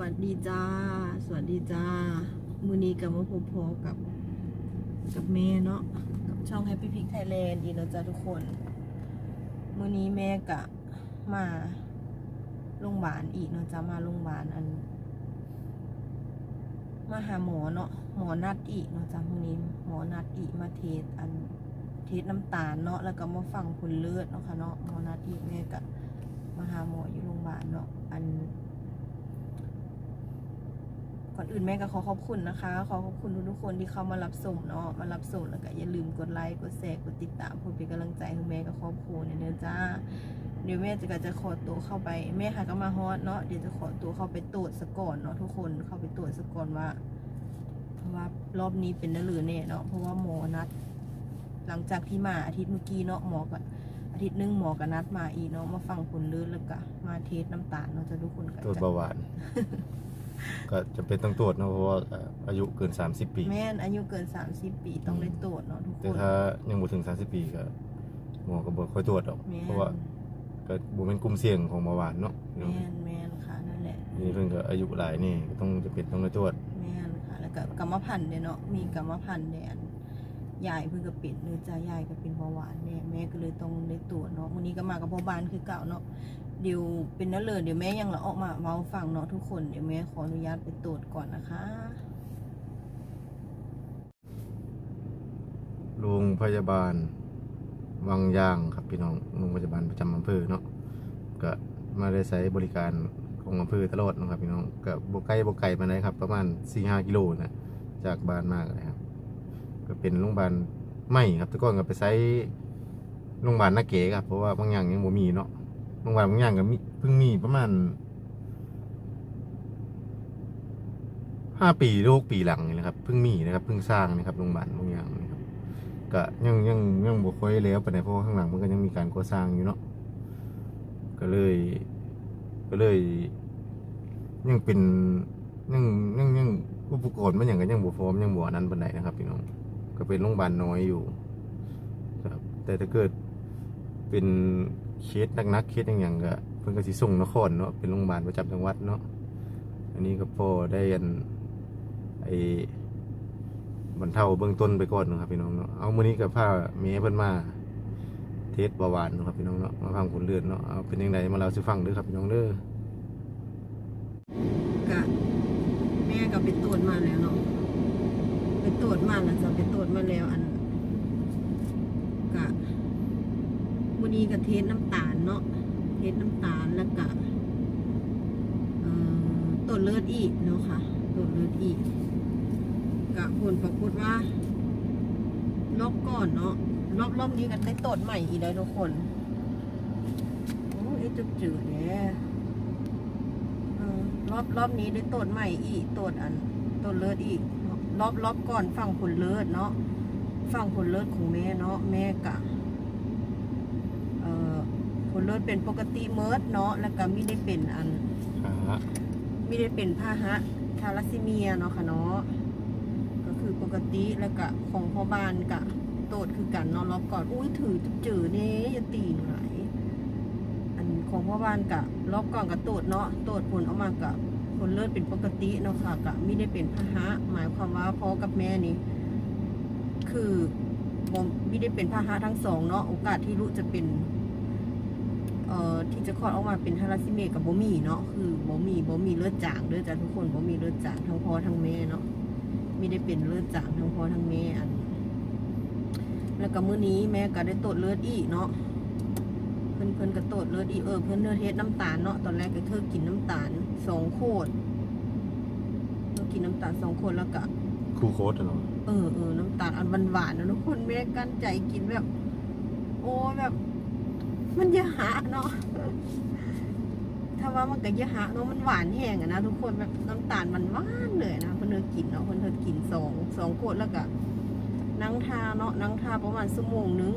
วัสดีจ้า สวัสดีจ้า มือนี้กับมาพบพอกับ กับแม่เนาะ กับช่อง Happy Pig Thailand อีกแล้วจ้าทุกคน มือนี้แม่กะมาโรงพยาบาลอีกเนาะจ้ามาโรงพยาบาลอัน มาหาหมอเนาะ หมอนัดอีกเนาะจ้ามือนี้หมอนัดอีกมาเทสอัน เทสน้ำตาลเนาะ แล้วก็มาฟังผลเลือดเนาะค่ะเนาะ หมอนัดอีกแม่กะมาหาหมออยู่โรงพยาบาลเนาะ อัน อนอื่นแม่ก็ขอขอบคุณนะคะ ขอขอบคุณทุกๆคนที่เข้ามารับชมเนาะมารับชมแล้วก็อย่าลืมกดไลค์กดแชร์กดติดตามเพื่อเป็นกำลังใจให้แม่กับครอบครัวเนี่ยเด้อจ้าเดี๋ยวแม่จะก็จะขอตัวเข้าไปแม่ค่ะก็มาฮอตเนาะเดี๋ยวจะขอตัวเข้าไปตรวจสก่อนเนาะทุกคนเข้าไปตรวจสก่อนว่าว่ารอบนี้เป็นนั่นหรือเนี่ยเนาะเพราะว่าหมอนัด หลังจากที่มาอาทิตย์เมื่อกี้เนาะหมอก็อาทิตย์นึงหมอก็นัดมาอีเนาะมาฟังผลเลือดแล้วก็มาเทสน้ำตาลเนาะจะทุกคนก็ตรวจจะเบาหวาน ก็จะเป็นต้องตรวจเนอะเพราะว่าเอ่ออายุเกิน 30 ปี แม่นอายุเกิน 30 ปีต้องได้ตรวจเนาะทุกคแต่นถ้ายังบ่ถึง 30 ปีก็หมอก็บ่ค่อยตรวจหรอก แม่นเพราะว่าก็บ่เป็นกลุ่มเสี่ยงของเบาหวานเนาะแม่นแม่นค่ะนั่นแหละนี่เพิ่นก็อายุหลายนี่ก็ต้องจะเป็นต้องได้ตรวจแม่นค่ะแล้วก็กรรมพันธุ์เนี่ยเนาะมีกรรมพันธุ์เนี่ยอันยายเพิ่งก็เป็นเนื้อจ้ายายก็เป็นเบาหวานเนี่ยแม่ก็เลยต้องได้ตรวจเนาะวันนี้ก็มากับพ่อบ้านคือเก่าเนาะ เดี๋ยวเป็นนั่นเลยเดี๋ยวแม่ยังละออกมาเมาฟังเนาะทุกคนเดี๋ยวแม่ขออนุญาตไปตรวจก่อนนะคะโรงพยาบาลวังยางครับพี่น้องโรงพยาบาลประจำอำเภอเนาะก็มาได้ใช้บริการของอำเภอตลอดนะครับพี่น้องก็บ่ไกลบ่ไกลปานใดครับ ประมาณ4-5กิโลนะจากบ้านมากเลยครับ ก็เป็นโรงพยาบาลใหม่ครับแต่ก่อนก็ไปใช้โรงพยาบาลนาเก๋ครับเพราะว่าบางอย่างยังบ่มีเนาะ โรงพยาบาลบางอย่างก็มีเพิ่งมีประมาณห้าปีหรือหกปีหลังนี่นะครับเพิ่งมีนะครับเพิ่งสร้างนะครับโรงพยาบาลบางอย่างนะครับก็ยังยังยังบ่ค่อยแล้วปานเพราะข้างหลังมันก็ยังมีการก่อสร้างอยู่เนาะก็เลย ก็เลย ยังเป็นยังยังยังอุปกรณ์มันอย่างก็ยังบ่พร้อมยังบ่อันนั้นปานใดนะครับพี่น้องก็เป็นโรงพยาบาลน้อยอยู่ ครับ แต่ถ้าเกิดเป็น เคสนักๆเคสอย่างๆก็เพิ่นก็สิส่งนครเนาะเป็นโรงพยาบาลประจำจังหวัดเนาะอันนี้ก็พอได้อันไอ้บรรเทาเบื้องต้นไปก่อนนะครับพี่น้องเนาะเอามื้อนี้ก็พาแม่เพิ่นมาเทสเบาหวานนะครับพี่น้องเนาะมาฟังผลเลือดเนาะเอาเป็นยังไงมาเล่าสู่ฟังเด้อครับพี่น้องเด้อก็แม่ก็ไปตรวจมาแล้วเนาะไปตรวจมาแล้วจะไปตรวจมาแล้วอันก็ นี้ก็เทสน้ำตาลเนาะเทสน้ำตาลแล้วก็ตรวจเลือดอีกเนาะค่ะตรวจเลือดอีกก็ผลปรากฏว่ารอบก่อนเนาะรอบรอบนี้ก็ได้ตรวจใหม่อีกแล้วทุกคนโอ้ยจุดจืดเนี่ยรอบรอบนี้ได้ตรวจใหม่อีกตรวจอันตรวจเลือดอีกรอบรอบก่อนฟังผลเลือดเนาะฟังผลเลือดของแม่เนาะแม่กะ ผลเลือดเป็นปกติเมิร์ดเนาะแล้วก็ไม่ได้เป็นอันอ่าไม่ได้เป็นพาหะทาลัสซีเมียเนาะค่ะเนาะก็คือปกติแล้วก็ของพ่อบ้านกะตรวจคือกันเนาะรอบก่อนอุ้ยถือจืดนี่อย่าตีนไหลอันของพ่อบ้านกะรอบก่อนกะตรวจเนาะตรวจผลออกมากะผลเลือดเป็นปกติเนาะค่ะกะไม่ได้เป็นพาหะหมายความว่าพ่อกับแม่นี่คือบ่ไม่ได้เป็นพาหะทั้งสองเนาะโอกาสที่ลูกจะเป็น เอ่อที่จะคลอดออกมาเป็นทาราซิเมียกับบ่มีเนาะคือบ่มีบ่มีเลือดจางเด้อจ้ะทุกคนบ่มีเลือดจางทั้งพ่อทั้งแม่เนาะไม่ได้เป็นเลือดจางทั้งพ่อทั้งแม่อัน แล้วก็มื้อนี้แม่ก็ได้ตรวจเลือดอีกเนาะเพิ่นเพิ่นก็ตรวจเลือดอีกเออเพิ่นเลือดเฮ็ดน้ำตาลเนาะตอนแรกก็เธอกินน้ำตาลสองขวดเธอกินน้ำตาลสองขวดแล้วก็ครูโค้ดอะเนาะเออเออน้ำตาลอันหวานๆนะทุกคนไม่ได้กั้นใจกินแบบ โอ้แบบ มันเยอะหะเนาะถ้าว่ามันก็เยอะหะเนาะมันหวานแห้งอะนะทุกคนแบบน้ำตาลมันหวานเลยนะเพิ่นเธอกินเนาะเพิ่นเธอกินสองสองขวดแล้วก็นั่งทาเนาะนั่งทาประมาณชั่วโมงนึง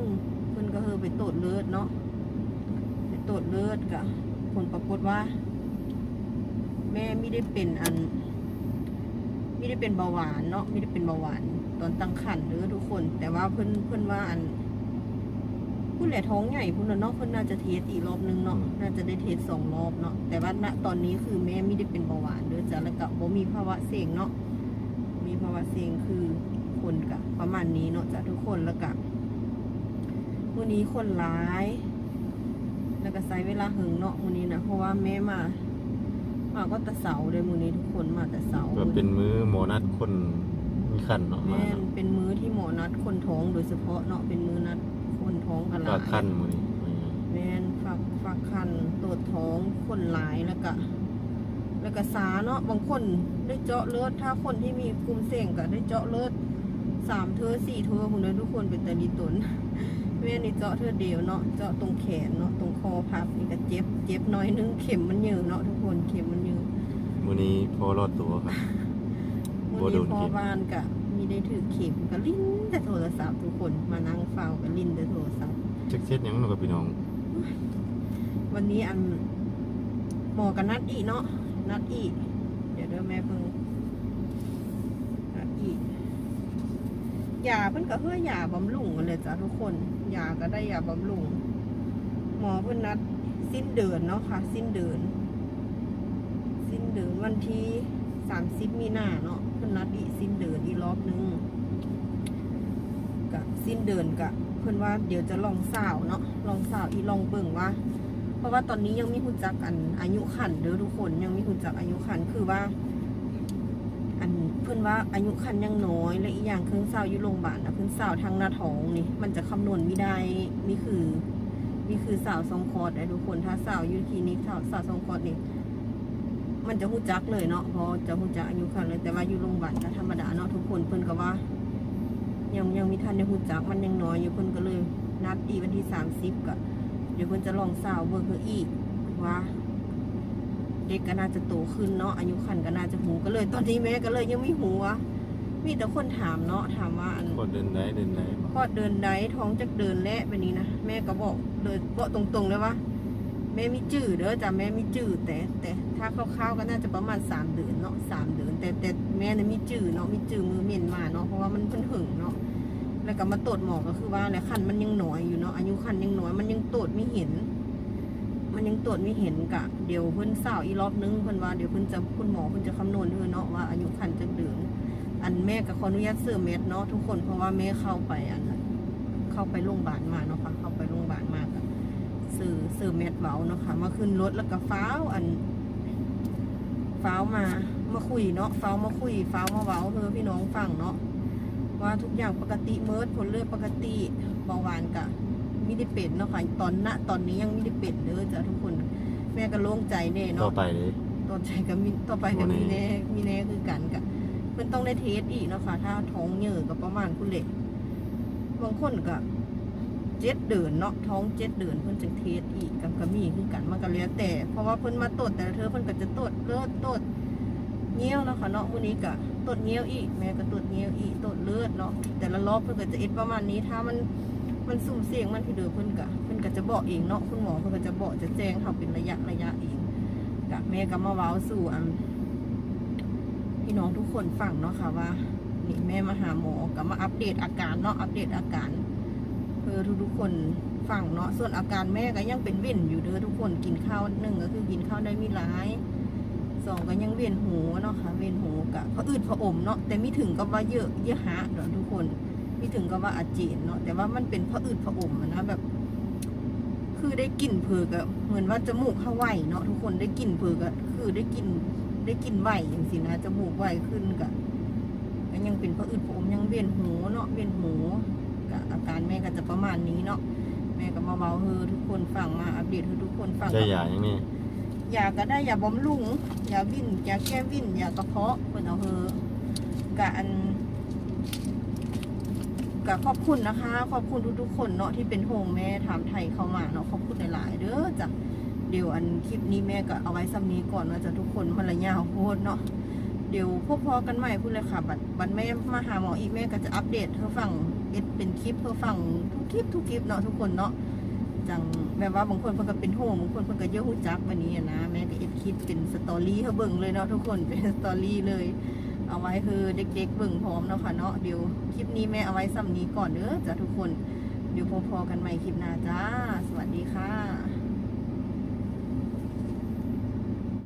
เพิ่นก็เฮอไปตรวจเลือดเนาะไปตรวจเลือดก็ผลปรากฏว่า แม่ไม่ได้เป็นอันไม่ได้เป็นเบาหวานเนาะไม่ได้เป็นเบาหวานตอนตั้งครรภ์เด้อทุกคน แต่ว่าเพิ่อนเพิ่อนว่าอัน ผู้แหล่ท้องใหญ่พุ่นน่ะเนาะเพิ่นน่าจะเทสอีกรอบนึงเนาะอืมน่าจะได้เทสสองรอบเนาะแต่ว่าณตอนนี้คือแม่ไม่ได้เป็นเบาหวานเด้อจ้ะแล้วก็บ่มีภาวะเสี่ยงเนาะมีภาวะเสี่ยงคือคนกะประมาณนี้เนาะจ้ะทุกคนแล้วก็มื้อนี้คนหลาย แล้วก็ใช้เวลาหึงเนาะมื้อนี้นะเพราะว่าแม่มามาก็แต่เสาร์เลยมื้อนี้ทุกคนมาแต่เสาร์ก็เป็นมื้อหมอนัดคนมีคันเนาะมาแม่นเนาะเป็นมื้อที่หมอนัดคนท้องโดยเฉพาะเนาะเป็นมื้อนัด คนท้องกันหลาก็ยคันมื้อนี้แม่นฝักฝักคันตรวจท้องคนหลายแล้วก็แล้วก็สาเนาะบางคนได้เจาะเลือดถ้าคนที่มีกลุ่มเสี่ยงก็ได้เจาะเลือดสามเธอสี่เธอคุณเลยทุกคนเป็นแต่ดีตนแม่นี่เจาะเธอเดียวเนาะเจาะตรงแขนเนาะตรงคอพับนี่ก็เจ็บเจ็บน้อยนึงเข็มมันเยอะเนาะทุกคนเข็มมันเยอะ มื้อนี้พอรอดตัวครับ บ่วันโดนี้นพ่อเข็มบ้านก็มีได้ถือเข็มก็ลิ้น แต่โทรศัพท์ทุกคนมานั่งเฝ้าก็ลิ้นแต่โทรศัพท์จักเช็ดหยังเนาะกับพี่น้อง วันนี้อันหมอกันนัดอีกเนาะนัดอีกเดี๋ยวเด้อแม่เพิ่งนัดอีกยาเพิ่นก็เพื่อยาบำรุงกันเลยจ้ะทุกคนยาก็ได้ยาบำรุงหมอเพิ่นนัดสิ้นเดือนเนาะค่ะ สิ้นเดือนสิ้นเดือนวันที่สามสิบมีนาเนาะเพิ่นนัดอีกสิ้นเดือนอีกรอบนึง กะสิ้นเดือนกะเพิ่อนว่าเดี๋ยวจะลองสาวเนาะลองสาวอีลองเบิ่งว่า เพราะว่าตอนนี้ยังไมีหุ่นจักอันอายุขันเด้อทุกคนยังไมีหุ่นจักอายุขันคือว่า อันเพิ่อนว่าอายุขันยังน้อย และอีกอย่างเครื่องสาวอยู่โรงพยาบาลนะเพิ่อนสาวทางหน้าท้องนี่มันจะคำนวณไม่ได้นี่คือนี่คือสาวสองคอร์ดไอ้ทุกคนถ้าสาวอยู่คลินิกสาวสาวสองคอร์ดนี่มันจะหู้จักเลยเนาะพอจะหู้จักอายุขันเลยแต่ว่าอยู่โรงพยาบาลก็ธรรมดาเนาะทุกคนเพิ่นก็ว่า ยังยังมีทันได้หู้จักมันยังน้อยอยู่เพิ่นก็เลยนัดอีกวันที่สามสิบก็เดี๋ยวเพิ่นจะลองสาวเบิร์กอีกว่าเด็กก็น่าจะโตขึ้นเนาะอายุขันก็น่าจะหูก็เลย ตอนนี้แม่ก็เลยยังไม่หูวะมีแต่คนถามเนาะถามว่าอันก็เดินได้เดินได้บ่พอดเดินได้ท้องจะเดินและแบบนี้นะแม่ก็บอกเลยบอกตรงๆเลยว่า แม่มีจื้อเด้อจ้ะแม่มีจื้อแต่แต่ถ้าคร่าวๆก็น่าจะประมาณสามเดือนเนาะสามเดือนแต่แต่แม่น่ะมีจื้อเนาะมีจื้อมือเมีนมาเนาะเพราะว่ามันเพิ่นหึงเนาะแล้วก็มาตรวจหมอก็คือว่าแหละคันมันยังน้อยอยู่เนาะอายุคันยังน้อยมันยังตรวจไม่เห็น มันยังตรวจไม่เห็นกะเดี๋ยวเพิ่นสาวอีรอบนึงเพิ่นว่าเดี๋ยวเพิ่นจะคุณหมอเพิ่นจะคำนวณให้เนาะว่าอายุคันจักเดือนอันแม่ก็ขออนุญาตเสื้อเม็ดเนาะทุกคนเพราะว่าแม่เข้าไปอันเข้าไปโรงพยาบาลมาเนาะค่ะเข้าไปโรงพยาบาลมาก ซื้อซื้อเม็ดเบาเนาะค่ะมาขึ้นรถแล้วก็ฟ้าวอันฟ้าวมามาคุยเนาะฟ้าวมาคุยฟ้าวมาเว้าเพื่อพี่น้องฟังเนาะว่าทุกอย่างปกติเมิดผลเลือดปกติเบาหวานกะไม่ได้เป็นเนาะค่ะตอนณตอนนี้ยังไม่ได้เป็นเด้อจ้ะทุกคนแม่ก็โล่งใจแน่ต่อเนาะไปเลยต่อใจก็มีต่อไปก็โอ้มีนี่แน่มีแน่คือกันกะเพิ่นต้องได้เทสอีกเนาะค่ะถ้าท้องเยอะก็ประมาณคุณเล็กบางคนก็ เจ็ดเดือนเนาะท้องเจ็ดเดือนเพิ่นจะเทสอีกกับก็มีคือกันมันก็แล้วแต่ เพราะว่าเพิ่นมาตรวจแต่ละเธอเพิ่นก็จะตรวจเลือดตรวจเงี้ยวเนาะค่ะเนาะมื้อนี้ก็ตรวจเงี้ยวอีก แม่ก็ตรวจเงี้ยวอีกตรวจเลือดเนาะแต่ละรอบเพิ่นก็จะเอ็ดประมาณนี้ถ้ามันมันสุ่มเสี่ยงมันที่เดือเพิ่นก็เพิ่นก็จะบอกเองเนาะคุณหมอเพิ่นก็จะบอกจะแจ้งเขาเป็นระยะระยะเองกะแม่ก็มาเว้าสู่อันพี่น้องทุกคนฟังเนาะค่ะว่า นี่แม่มาหาหมอกับมาอัปเดตอาการเนาะอัปเดตอาการ เพื่อทุกๆคนฟังเนาะส่วนอาการแม่ก็ยังเป็นเวียนอยู่เด้อทุกคนกินข้าวหนึ่งก็คือกินข้าวได้ไม่ร้ายสองก็ยังเวียนหูเนาะค่ะเวียนหูกะพระอืดพระอมเนาะแต่ไม่ถึงกับว่าเยอะเยอะหะเนาะทุกคนไม่ถึงกับว่าอาเจียนเนาะแต่ว่ามันเป็นพระอืดพระอมอะนะแบบ คือได้กลิ่นเผือกอะเหมือนว่าจมูกเข้าไหวเนาะทุกคนได้กลิ่นเผือกอะคือได้กลิ่นได้กลิ่นไหวอย่างสินะจมูกไหวขึ้นกะก็ยังเป็นพระอืดพระอมยังเวียนหูเนาะเวียนหู กะอาการแม่ก็จะประมาณนี้เนาะแม่ก็มาเบาเฮอทุกคนฟังมาอัปเดตให้ทุกคนฟังใช้ยาอย่างนี้ยาก็ได้ยาบำรุงยาวิ่นยาแก้วิ่นยากระเพาะเพิ่นเอาเฮอกะอันกะขอบคุณนะคะ ขอบคุณทุกๆคนเนาะที่เป็นห่วงแม่ถามไทยเข้ามาเนาะขอบคุณหลายๆเด้อจ้ะเดี๋ยวอันคลิปนี้แม่ก็เอาไว้ซ้ำนี้ก่อนว่าจะทุกคนมันระยาวโพดเนาะเดี๋ยวพบพอกันใหม่พูดเลยค่ะบัดบัดแม่มาหาหมออีกแม่ก็จะอัปเดตเพื่อฟัง เอ็ดเป็นคลิปเพื่อฟังทุกคลิปทุกคลิปเนาะทุกคนเนาะจังแบบว่าบางคนเพิ่นก็เป็นโฮบางคนเพิ่นก็เยอะหูจักวันนี้นะแม่ก็เอ็ดคลิปเป็นสตอรี่ให้เบิ่งเลยเนาะทุกคนเป็นสตอรี่เลย เอาไว้คือเด็กๆเบิ่งพร้อมเนาะค่ะเนาะเดี๋ยวคลิปนี้แม่เอาไว้ซ้ำนี้ก่อนเด้อจ้ะทุกคนเดี๋ยวพอๆกันใหม่คลิปหน้าจ้า สวัสดีค่ะ